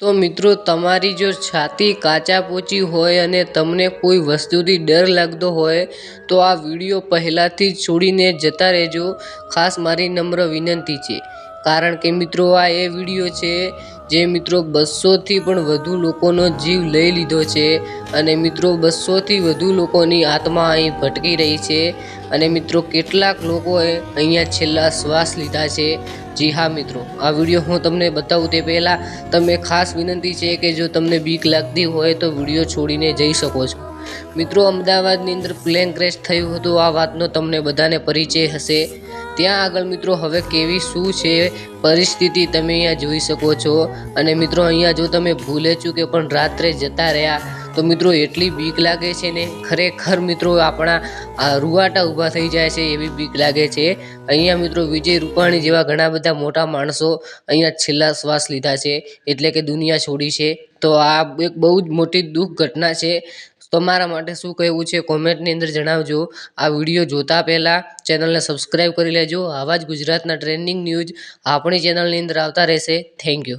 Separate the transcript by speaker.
Speaker 1: તો મિત્રો, તમારી જો છાતી કાચા પોચી હોય અને તમને કોઈ વસ્તુથી ડર લાગતો હોય, તો આ વીડિયો પહેલાંથી જ છોડીને જતા રહેજો. ખાસ મારી નમ્ર વિનંતી છે. કારણ કે મિત્રો, આ એ વીડિયો છે જે મિત્રો બસોથી પણ વધુ લોકોનો જીવ લઈ લીધો છે અને મિત્રો બસોથી વધુ લોકોની આત્મા અહીં ભટકી રહી છે અને મિત્રો કેટલાક લોકોએ અહીંયા છેલ્લા શ્વાસ લીધા છે. જી હા, મિત્રો. આ વીડિયો હું તમને બતાવું તે પહેલાં તમે ખાસ વિનંતી છે કે જો તમને બીક લાગતી હોય તો વીડિયો છોડીને જઈ શકો છો. મિત્રો, અમદાવાદની અંદર પ્લેન ક્રેશ થયું હતું. આ વાતનો તમને બધાને પરિચય હશે. ત્યાં આગળ મિત્રો હવે કેવી શું છે પરિસ્થિતિ તમે અહીંયા જોઈ શકો છો. અને મિત્રો અહીંયા જો તમે ભૂલે ચૂકે પણ રાત્રે જતા રહ્યા, તો મિત્રો એટલી બીક લાગે છે ને, ખરેખર મિત્રો આપણા રૂવાટા ઊભા થઈ જાય છે એવી બીક લાગે છે. અહીંયા મિત્રો વિજય રૂપાણી જેવા ઘણા બધા મોટા માણસો અહીંયા છેલ્લા શ્વાસ લીધા છે, એટલે કે દુનિયા છોડી છે. તો આ એક બહુ જ મોટી દુઃખ ઘટના છે. તમારા માટે શું કહેવું છે? કોમેન્ટની અંદર જણાવજો. આ વીડિયો જોતા પહેલાં ચેનલને સબસ્ક્રાઈબ કરી લેજો. આવા જ ગુજરાતના ટ્રેન્ડિંગ ન્યૂઝ આપણી ચેનલની અંદર આવતા રહેશે. Thank you.